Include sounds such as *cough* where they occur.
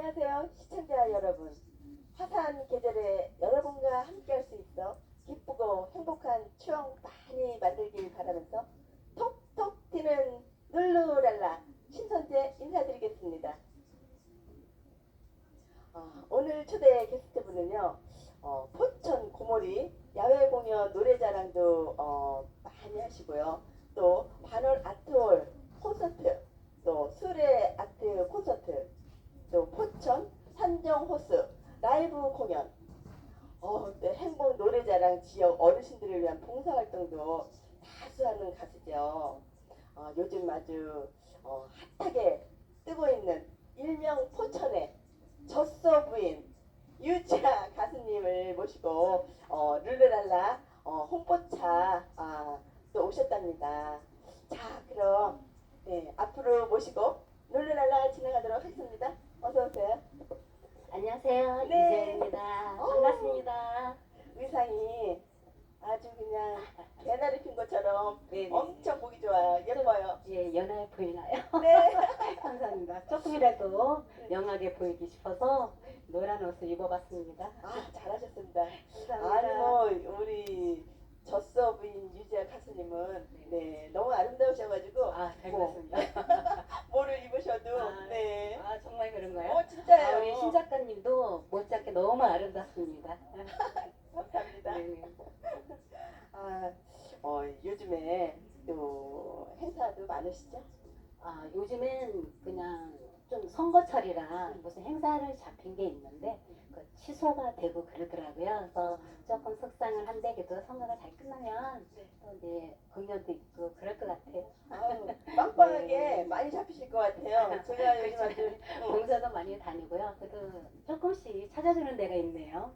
안녕하세요 시청자 여러분. 화사한 계절에 여러분과 함께 할 수 있어 기쁘고 행복한 추억 많이 만들길 바라면서 톡톡 튀는 룰루랄라 신선재 인사드리겠습니다. 아, 오늘 초대 게스트분은요 어, 포천 고모리 야외 공연 노래자랑도 어, 많이 하시고요 또 반월 아트홀 콘서트 또 수레 아트 콘서트 또 포천 산정 호수 라이브 공연 어, 또 행복 노래자랑 지역 어르신들을 위한 봉사활동도 다수 하는 가수죠 어, 요즘 아주 어, 핫하게 뜨고 있는 일명 포천의 젖소 부인 유자 가수님을 모시고 어, 룰루랄라 어, 홍보차 아, 또 오셨답니다. 자 그럼 네, 앞으로 모시고 룰루랄라 진행하도록 하겠습니다. 어서 오세요. 안녕하세요. 네. 이재입니다. 어. 반갑습니다. 의상이 아주 그냥 개나리 핀 것처럼 네, 네. 엄청 보기 좋아요. 예뻐요. 예, 연하게 보이나요? *laughs* 네. *laughs* 감사합니다. 조금이라도 영하게 보이기 싶어서 노란 옷을 입어봤습니다. 아 잘하셨습니다. 아니 감사합니다. 뭐 우리 젖소 부인 유지아 가수님은 네 너무 아름다우셔가지고 아, 잘 뭐, 봤습니다. 뭐를 입으셔도 아, 네. 아, 정말 그런가요? 어 진짜요. 아, 우리 신 작가님도 못지않게 너무 아름답습니다. 감사합니다. 네, 네. 아, 어, 요즘에 또 행사도 많으시죠? 아, 요즘엔 그냥 좀 선거철이라 무슨 행사를 잡힌 게 있는데 그 취소가 되고 그러더라고요. 그래서 조금 속상을 한데 그래도 선거가 잘 끝나면 또 이제 공연도 있고 그럴 것 같아요. 아유, 빵빵하게 *laughs* 네. 많이 잡히실 것 같아요. 제가 *laughs* 요즘 아주 많이 다니고요. 그래도 조금씩 찾아주는 데가 있네요.